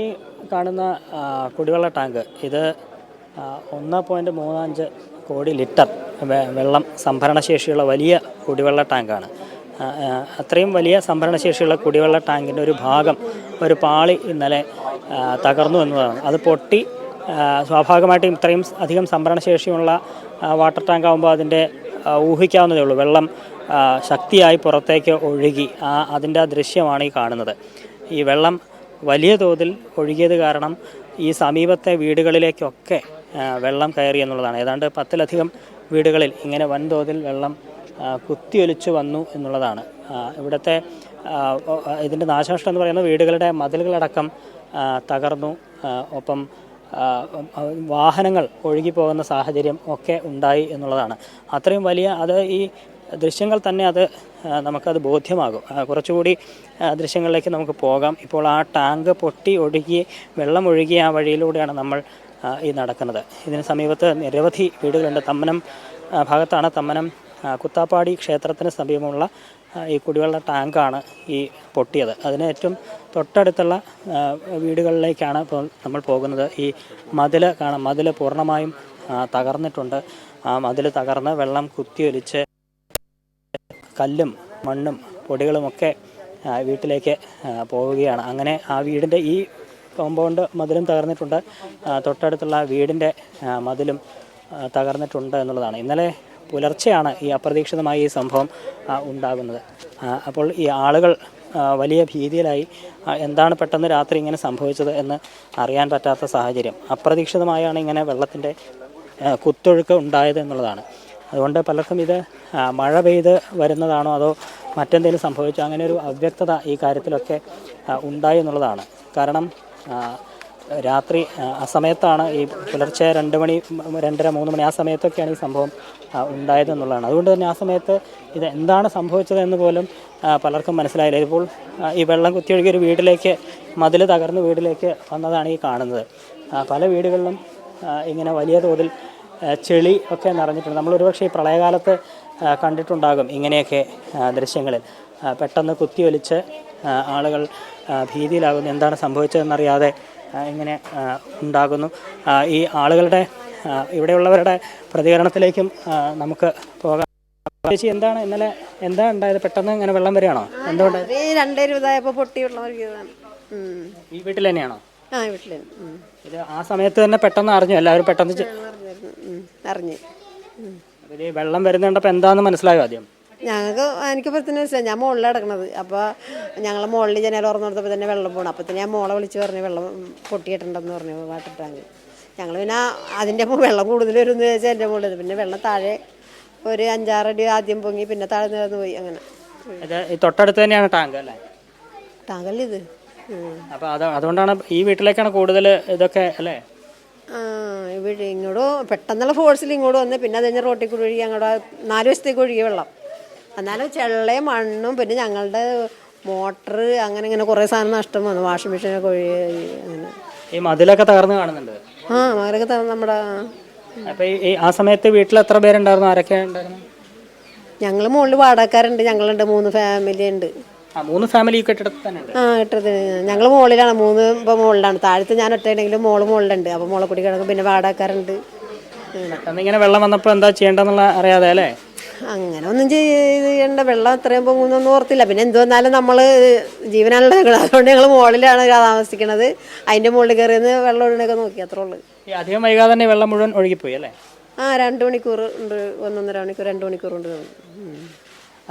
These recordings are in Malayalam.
ഈ കാണുന്ന കുടിവെള്ള ടാങ്ക്. ഇത് ഒന്ന് പോയിന്റ് മൂന്നഞ്ച് കോടി ലിറ്റർ വെള്ളം സംഭരണശേഷിയുള്ള വലിയ കുടിവെള്ള ടാങ്കാണ്. അത്രയും വലിയ സംഭരണശേഷിയുള്ള കുടിവെള്ള ടാങ്കിന്റെ ഒരു ഭാഗം ഒരു പാളി ഇന്നലെ തകർന്നു എന്നതാണ്. അത് പൊട്ടി സ്വാഭാവികമായിട്ടും ഇത്രയും അധികം സംഭരണശേഷിയുള്ള വാട്ടർ ടാങ്ക് ആകുമ്പോൾ അതിന്റെ ഊഹിക്കാവുന്നതേ ഉള്ളൂ. വെള്ളം ശക്തിയായി പുറത്തേക്ക് ഒഴുകി ആ അതിന്റെ ദൃശ്യമാണ് ഈ കാണുന്നത്. ഈ വെള്ളം വലിയ തോതിൽ ഒഴുകിയത് കാരണം ഈ സമീപത്തെ വീടുകളിലേക്കൊക്കെ വെള്ളം കയറി എന്നുള്ളതാണ്. ഏതാണ്ട് പത്തിലധികം വീടുകളിൽ ഇങ്ങനെ വൻതോതിൽ വെള്ളം കുത്തിയൊലിച്ചു വന്നു എന്നുള്ളതാണ്. ഇവിടുത്തെ ഇതിന്റെ നാശനഷ്ടം എന്ന് പറയുന്നത് വീടുകളുടെ മതിലുകളടക്കം തകർന്നു. ഒപ്പം വാഹനങ്ങൾ ഒഴുകിപ്പോകുന്ന സാഹചര്യം ഒക്കെ ഉണ്ടായി എന്നുള്ളതാണ്. അത്രയും വലിയ അത് ഈ ദൃശ്യങ്ങൾ തന്നെ അത് നമുക്കത് ബോധ്യമാകും. കുറച്ചുകൂടി ദൃശ്യങ്ങളിലേക്ക് നമുക്ക് പോകാം. ഇപ്പോൾ ആ ടാങ്ക് പൊട്ടി ഒഴുകി വെള്ളം ഒഴുകിയ ആ വഴിയിലൂടെയാണ് നമ്മൾ ഈ നടക്കുന്നത്. ഇതിന് സമീപത്ത് നിരവധി വീടുകളുണ്ട്. തമ്മനം ഭാഗത്താണ് തമ്മനം കുത്താപ്പാടി ക്ഷേത്രത്തിന് സമീപമുള്ള ഈ കുടിവെള്ള ടാങ്കാണ് ഈ പൊട്ടിയത്. അതിന് ഏറ്റവും തൊട്ടടുത്തുള്ള വീടുകളിലേക്കാണ് ഇപ്പോൾ നമ്മൾ പോകുന്നത്. ഈ മതിൽ കാണാം. മതിൽ പൂർണമായും തകർന്നിട്ടുണ്ട്. ആ മതിൽ തകർന്ന് വെള്ളം കുത്തിയൊലിച്ച് കല്ലും മണ്ണും പൊടികളുമൊക്കെ വീട്ടിലേക്ക് പോവുകയാണ്. അങ്ങനെ ആ വീടിന്റെ ഈ കോമ്പൗണ്ട് മതിലും തകർന്നിട്ടുണ്ട്. തൊട്ടടുത്തുള്ള വീടിന്റെ മതിലും തകർന്നിട്ടുണ്ട് എന്നുള്ളതാണ്. ഇന്നലെ പുലർച്ചെയാണ് ഈ അപ്രതീക്ഷിതമായി ഈ സംഭവം ഉണ്ടാകുന്നത്. അപ്പോൾ ഈ ആളുകൾ വലിയ ഭീതിയിലായി എന്താണ് പെട്ടെന്ന് രാത്രി ഇങ്ങനെ സംഭവിച്ചത് എന്ന് അറിയാൻ പറ്റാത്ത സാഹചര്യം. അപ്രതീക്ഷിതമായാണ് ഇങ്ങനെ വെള്ളത്തിന്റെ കുത്തൊഴുക്ക് ഉണ്ടായത് എന്നുള്ളതാണ്. അതുകൊണ്ട് പലർക്കും ഇത് മഴ പെയ്ത് വരുന്നതാണോ അതോ മറ്റെന്തെങ്കിലും സംഭവിച്ചോ? അങ്ങനെ ഒരു അവ്യക്തത ഈ കാര്യത്തിലൊക്കെ ഉണ്ടായി എന്നുള്ളതാണ്. കാരണം രാത്രി ആ, സമയത്താണ് ഈ പുലർച്ചെ രണ്ട് മണി രണ്ടര മൂന്ന് മണി ആ സമയത്തൊക്കെയാണ് ഈ സംഭവം ഉണ്ടായതെന്നുള്ളതാണ് അതുകൊണ്ട് തന്നെ ആ സമയത്ത് ഇത് എന്താണ് സംഭവിച്ചത് എന്ന് പോലും പലർക്കും മനസ്സിലായില്ല. ഇപ്പോൾ ഈ വെള്ളം കുത്തിയൊഴുകിയ ഒരു വീട്ടിലേക്ക് മതിൽ തകർന്ന് വീട്ടിലേക്ക് വന്നതാണ് ഈ കാണുന്നത്. പല വീടുകളിലും ഇങ്ങനെ വലിയ തോതിൽ ചെളി ഒക്കെ നിറഞ്ഞിട്ടുണ്ട്. നമ്മൾ ഒരുപക്ഷെ ഈ പ്രളയകാലത്ത് കണ്ടിട്ടുണ്ടാകും ഇങ്ങനെയൊക്കെ ദൃശ്യങ്ങളിൽ. പെട്ടെന്ന് കുത്തിയൊലിച്ച് ആളുകൾ ഭീതിയിലാകുന്നു. എന്താണ് സംഭവിച്ചതെന്നറിയാതെ ഇങ്ങനെ ഉണ്ടാകുന്നു. ഈ ആളുകളുടെ ഇവിടെയുള്ളവരുടെ പ്രതികരണത്തിലേക്കും നമുക്ക് പോകാം. ചേച്ചി എന്താണ് ഇന്നലെ എന്താ ഉണ്ടായത്? പെട്ടെന്ന് ഇങ്ങനെ വെള്ളം വരികയാണോ? എന്തുകൊണ്ട്? രണ്ടേ ഒഴുകിയതാണ് ഈ വീട്ടിൽ തന്നെയാണോ? ആ വീട്ടിൽ ഉം. ഇത് ആ സമയത്ത് തന്നെ പെട്ടെന്ന് അറിഞ്ഞു. എല്ലാവരും പെട്ടെന്ന് ചെ- അറിഞ്ഞായിരുന്നു ഉം. അറിഞ്ഞ്. ഉം. അപ്പോൾ ഈ വെള്ളം വരുന്നുണ്ടപ്പോൾ എന്താണെന്ന് മനസ്സിലായോ ആദ്യം? ഞങ്ങൾക്ക് എനിക്ക് പറ്റുന്ന മനസ്സിലായി. ഞാൻ മുകളിലാണ് കിടക്കണത്. അപ്പോൾ ഞങ്ങൾ മുകളിൽ ജനൽ തുറന്നു കൊടുത്തപ്പോൾ തന്നെ വെള്ളം പോകണം അപ്പോൾ തന്നെ ഞാൻ മോളെ വിളിച്ച് പറഞ്ഞു വെള്ളം പൊട്ടിയിട്ടുണ്ടെന്ന് പറഞ്ഞു വാട്ടർ ടാങ്ക്. ഞങ്ങൾ പിന്നെ അതിന്റെ വെള്ളം കൂടുതൽ വരുമെന്ന് ചോദിച്ചാൽ എന്റെ മുകളിൽ പിന്നെ വെള്ളം താഴെ ഒരു അഞ്ചാറടി ആദ്യം പൊങ്ങി പിന്നെ താഴെ നിന്ന് പോയി അങ്ങനെ. ഇത് ഈ തൊട്ടടുത്ത് തന്നെയാണ് ടാങ്ക് അല്ലേ? ടാങ്കല്ലേ ഇത്. അപ്പോൾ അത് അതുകൊണ്ടാണ് ഈ വീട്ടിലേക്കാണ് കൂടുതൽ ഇതൊക്കെ അല്ലേ? ഇവിടെ ഇങ്ങോട്ട് പെട്ടെന്നുള്ള ഫോഴ്സിൽ ഇങ്ങോട്ട് വന്ന് പിന്നെ അത് കഴിഞ്ഞ് റോട്ടിൽ കൂടി ഒഴുകി അങ്ങോട്ട് നാല് വശത്തേക്ക് ഒഴുകിയ വെള്ളം. എന്നാലും ചെള്ളയും മണ്ണും പിന്നെ ഞങ്ങളുടെ മോട്ടർ അങ്ങനെ ഇങ്ങനെ കുറേ സാധനം നഷ്ടം വന്നു. വാഷിംഗ് മെഷീനൊക്കെ ഒഴുകി അങ്ങനെ. ഈ മതിലൊക്കെ തകർന്ന് കാണുന്നുണ്ട്. ആ മതിലൊക്കെ തകർന്ന് നമ്മുടെ അപ്പോൾ ഈ ആ സമയത്ത് വീട്ടിൽ എത്ര പേരുണ്ടായിരുന്നു? ആരൊക്കെ ഉണ്ടായിരുന്നു? ഞങ്ങൾ മുകളിൽ വാടകക്കാരുണ്ട്. ഞങ്ങളുണ്ട്. മൂന്ന് ഫാമിലി ഉണ്ട്. മൂന്ന് ഫാമിലി കെട്ടിടത്തിൽ തന്നെ ഉണ്ട്. ആ ഇട്ടത് ഞങ്ങൾ മുകളിലാണ് മൂന്ന് ഇപ്പോൾ മുകളിലാണ് താഴത്ത് ഞാൻ ഒറ്റയുണ്ടെങ്കിലും മോൾ മുകളിലുണ്ട് അപ്പോൾ മോളെ കൂടി കിടക്കും. പിന്നെ വാടകക്കാരുണ്ട്. പെട്ടെന്ന് ഇങ്ങനെ വെള്ളം വന്നപ്പോൾ എന്താ ചെയ്യേണ്ടതെന്നുള്ള അറിയാതെ അല്ലേ? അങ്ങനെ ഒന്നും ചെയ്യേണ്ട. വെള്ളം അത്രയും പോകുന്നൊന്നും ഓർത്തില്ല. പിന്നെ എന്ത് വന്നാലും നമ്മൾ ജീവനാണല്ലോ ഞങ്ങൾ അതുകൊണ്ട് ഞങ്ങൾ മുകളിലാണ് താമസിക്കുന്നത് അതിന്റെ മുകളിൽ കയറിയെന്ന് വെള്ളം ഒഴുകൊക്കെ നോക്കി. അത്രേ ഉള്ളൂ. ഈ അധികം വൈകാതെ തന്നെ വെള്ളം മുഴുവൻ ഒഴുകിപ്പോയി അല്ലേ? ആ രണ്ട് മണിക്കൂർ ഉണ്ട്. ഒന്നൊന്നര മണിക്കൂർ രണ്ട് മണിക്കൂർ ഉണ്ട് ഉം.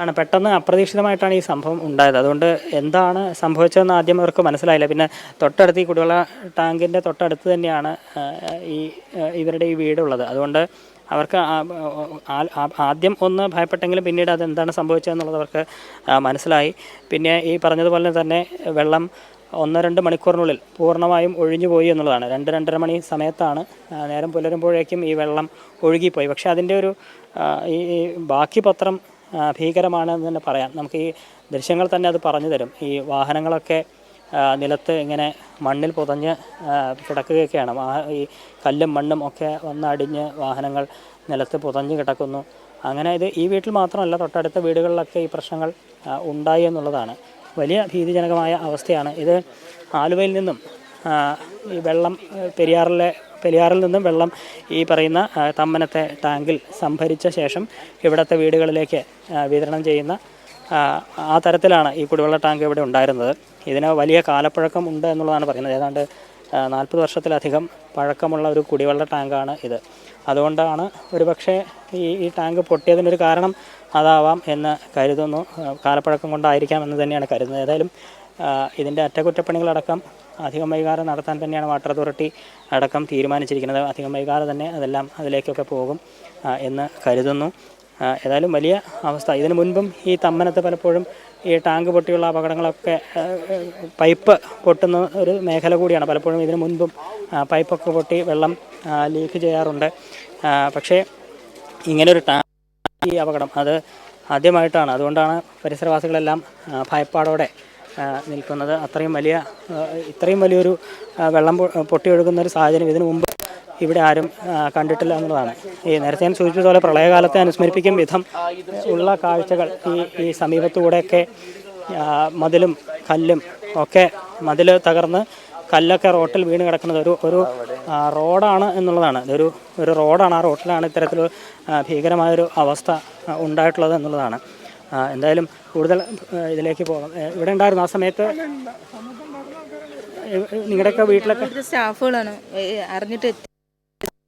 ആണ്. പെട്ടെന്ന് അപ്രതീക്ഷിതമായിട്ടാണ് ഈ സംഭവം ഉണ്ടായത്. അതുകൊണ്ട് എന്താണ് സംഭവിച്ചതെന്ന് ആദ്യം അവർക്ക് മനസ്സിലായില്ല. പിന്നെ തൊട്ടടുത്ത് ഈ കുടിവെള്ള ടാങ്കിന്റെ തൊട്ടടുത്ത് തന്നെയാണ് ഈ ഇവരുടെ ഈ വീടുള്ളത്. അതുകൊണ്ട് അവർക്ക് ആദ്യം ഒന്ന് ഭയപ്പെട്ടെങ്കിലും പിന്നീട് അത് എന്താണ് സംഭവിച്ചതെന്നുള്ളത് അവർക്ക് മനസ്സിലായി. പിന്നെ ഈ പറഞ്ഞതുപോലെ തന്നെ വെള്ളം ഒന്ന് രണ്ട് മണിക്കൂറിനുള്ളിൽ പൂർണമായും ഒഴിഞ്ഞു പോയി എന്നുള്ളതാണ്. രണ്ട് രണ്ടര മണി സമയത്താണ് നേരം പുലരുമ്പോഴേക്കും ഈ വെള്ളം ഒഴുകിപ്പോയി. പക്ഷേ അതിന്റെ ഒരു ഈ ബാക്കി പത്രം ഭീകരമാണെന്ന് തന്നെ പറയാം. നമുക്ക് ഈ ദൃശ്യങ്ങൾ തന്നെ അത് പറഞ്ഞു തരും. ഈ വാഹനങ്ങളൊക്കെ നിലത്ത് ഇങ്ങനെ മണ്ണിൽ പുതഞ്ഞ് കിടക്കുകയൊക്കെയാണ് ഈ കല്ലും മണ്ണും ഒക്കെ വന്നടിഞ്ഞ് വാഹനങ്ങൾ നിലത്ത് പുതഞ്ഞ് കിടക്കുന്നു. അങ്ങനെ ഇത് ഈ വീട്ടിൽ മാത്രമല്ല തൊട്ടടുത്ത വീടുകളിലൊക്കെ ഈ പ്രശ്നങ്ങൾ ഉണ്ടായി എന്നുള്ളതാണ്. വലിയ ഭീതിജനകമായ അവസ്ഥയാണ്. ഇത് ആലുവയിൽ നിന്നും ഈ വെള്ളം പെരിയാറിലെ പെരിയാറിൽ നിന്നും വെള്ളം ഈ പറയുന്ന തമ്മനത്തെ ടാങ്കിൽ സംഭരിച്ച ശേഷം ഇവിടുത്തെ വീടുകളിലേക്ക് വിതരണം ചെയ്യുന്ന ആ, തരത്തിലാണ് ഈ കുടിവെള്ള ടാങ്ക് ഇവിടെ ഉണ്ടായിരുന്നത്. ഇതിന് വലിയ കാലപ്പഴക്കം ഉണ്ട് എന്നുള്ളതാണ് പറയുന്നത്. ഏതാണ്ട് നാൽപ്പത് വർഷത്തിലധികം പഴക്കമുള്ള ഒരു കുടിവെള്ള ടാങ്കാണ് ഇത്. അതുകൊണ്ടാണ് ഒരുപക്ഷെ ഈ ഈ ടാങ്ക് പൊട്ടിയതിനൊരു കാരണം അതാവാം എന്ന് കരുതുന്നു. കാലപ്പഴക്കം കൊണ്ടായിരിക്കാം എന്ന് തന്നെയാണ് കരുതുന്നത്. ഏതായാലും ഇതിന്റെ അറ്റകുറ്റപ്പണികളടക്കം അധികം വൈകാതെ നടത്താൻ തന്നെയാണ് വാട്ടർ അതോറിറ്റി അടക്കം തീരുമാനിച്ചിരിക്കുന്നത്. അധികം വൈകാതെ തന്നെ അതെല്ലാം അതിലേക്കൊക്കെ പോകും എന്ന് കരുതുന്നു. ഏതായാലും വലിയ അവസ്ഥ. ഇതിനു മുൻപും ഈ തമ്മനത്ത് പലപ്പോഴും ഈ ടാങ്ക് പൊട്ടിയുള്ള അപകടങ്ങളൊക്കെ പൈപ്പ് പൊട്ടുന്ന ഒരു മേഖല കൂടിയാണ്. പലപ്പോഴും ഇതിനു മുൻപും പൈപ്പൊക്കെ പൊട്ടി വെള്ളം ലീക്ക് ചെയ്യാറുണ്ട്. പക്ഷേ ഇങ്ങനൊരു ടാങ്ക് ഈ അപകടം അത് ആദ്യമായിട്ടാണ്. അതുകൊണ്ടാണ് പരിസരവാസികളെല്ലാം ഭയപ്പാടോടെ നിൽക്കുന്നത്. അത്രയും വലിയ ഇത്രയും വലിയൊരു വെള്ളം പൊട്ടിയൊഴുകുന്ന ഒരു സാഹചര്യം ഇതിനു മുമ്പ് ഇവിടെ ആരും കണ്ടിട്ടില്ല എന്നുള്ളതാണ്. ഈ നേരത്തെ ഞാൻ സൂചിപ്പിച്ചതുപോലെ പ്രളയകാലത്തെ അനുസ്മരിപ്പിക്കും വിധം ഉള്ള കാഴ്ചകൾ ഈ ഈ സമീപത്തൂടെയൊക്കെ മതിലും കല്ലും ഒക്കെ മതിൽ തകർന്ന് കല്ലൊക്കെ റോട്ടിൽ വീണ് കിടക്കുന്നത് ഒരു ഒരു റോഡാണ് എന്നുള്ളതാണ്. ഇതൊരു ഒരു റോഡാണ്. ആ റോട്ടിലാണ് ഇത്തരത്തിൽ ഭീകരമായൊരു അവസ്ഥ ഉണ്ടായിട്ടുള്ളത് എന്നുള്ളതാണ്. എന്തായാലും കൂടുതൽ ഇതിലേക്ക് പോകാം. ഇവിടെ ഉണ്ടായിരുന്നു ആ സമയത്ത്? നിങ്ങളുടെയൊക്കെ വീട്ടിലൊക്കെ? സ്റ്റാഫുകളാണ്. അറിഞ്ഞിട്ട്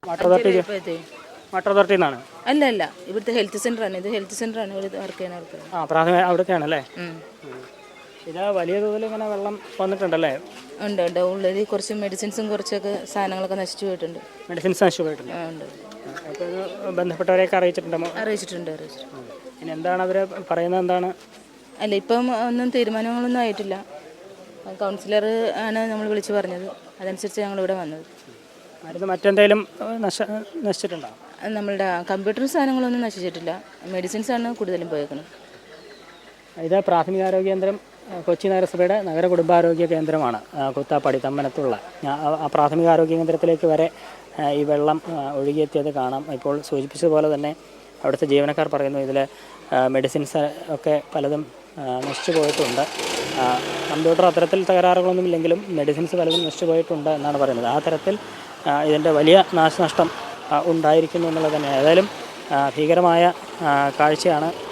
വാട്ടർ അതോറിറ്റി. വാട്ടർ അതോറിറ്റിയിൽ നിന്നാണ് അല്ല അല്ല ഇവിടുത്തെ ഹെൽത്ത് സെന്റർ ആണ് ഇത് ഹെൽത്ത് സെന്റർ ആണ് ഇവിടെ വർക്ക് ചെയ്യുന്ന ആൾക്കാർ ആ പ്രാഥമിക അവിടുത്തെയാണ് അല്ലേ. ഇത് വലിയ തോതിൽ ഇങ്ങനെ വെള്ളം വന്നിട്ടുണ്ടല്ലേ? ഉണ്ട് ഉണ്ട്. ഉള്ളിൽ കുറച്ച് മെഡിസിൻസും കുറച്ചൊക്കെ സാധനങ്ങളൊക്കെ നശിച്ചു പോയിട്ടുണ്ട്. മെഡിസിൻസ് നശിച്ചു പോയിട്ടുണ്ട്. ബന്ധപ്പെട്ടവരെയൊക്കെ അറിയിച്ചിട്ടുണ്ടോ? അറിയിച്ചിട്ടുണ്ട് അറിയിച്ചിട്ടുണ്ട്. ഇനി എന്താണ് അവർ പറയുന്നത് എന്താണ്? അല്ല ഇപ്പം ഒന്നും തീരുമാനങ്ങളൊന്നും ആയിട്ടില്ല. കൗൺസിലർ ആണ് നമ്മൾ വിളിച്ചു പറഞ്ഞത്. അതനുസരിച്ച് ഞങ്ങൾ ഇവിടെ വന്നത്. മരുന്ന് മറ്റെന്തെങ്കിലും ഏഹ്, നശ നശിച്ചിട്ടുണ്ടോ? നമ്മളുടെ കമ്പ്യൂട്ടർ സാധനങ്ങളൊന്നും നശിച്ചിട്ടില്ല. മെഡിസിൻസ് ആണ് കൂടുതലും പോയേക്കുന്നത് ഇത് പ്രാഥമികാരോഗ്യ കേന്ദ്രം കൊച്ചി നഗരസഭയുടെ നഗര കുടുംബാരോഗ്യ കേന്ദ്രമാണ്. കുത്താപ്പാടി തമ്മനത്തുള്ള. പ്രാഥമികാരോഗ്യ കേന്ദ്രത്തിലേക്ക് വരെ ഈ വെള്ളം ഒഴുകിയെത്തിയത് കാണാം. ഇപ്പോൾ സൂചിപ്പിച്ചതുപോലെ തന്നെ അവിടുത്തെ ജീവനക്കാർ പറയുന്നു ഇതിൽ മെഡിസിൻസ് ഒക്കെ പലതും നശിച്ചു പോയിട്ടുണ്ട്. കമ്പ്യൂട്ടർ അത്തരത്തിൽ തകരാറുകളൊന്നും ഇല്ലെങ്കിലും മെഡിസിൻസ് പലതും നശിച്ചു പോയിട്ടുണ്ട് എന്നാണ് പറയുന്നത്. ആ തരത്തിൽ ഇതിന്റെ വലിയ നാശനഷ്ടം ഉണ്ടായിരിക്കുന്നു എന്നുള്ളത് തന്നെ ഏതായാലും ഭീകരമായ കാഴ്ചയാണ്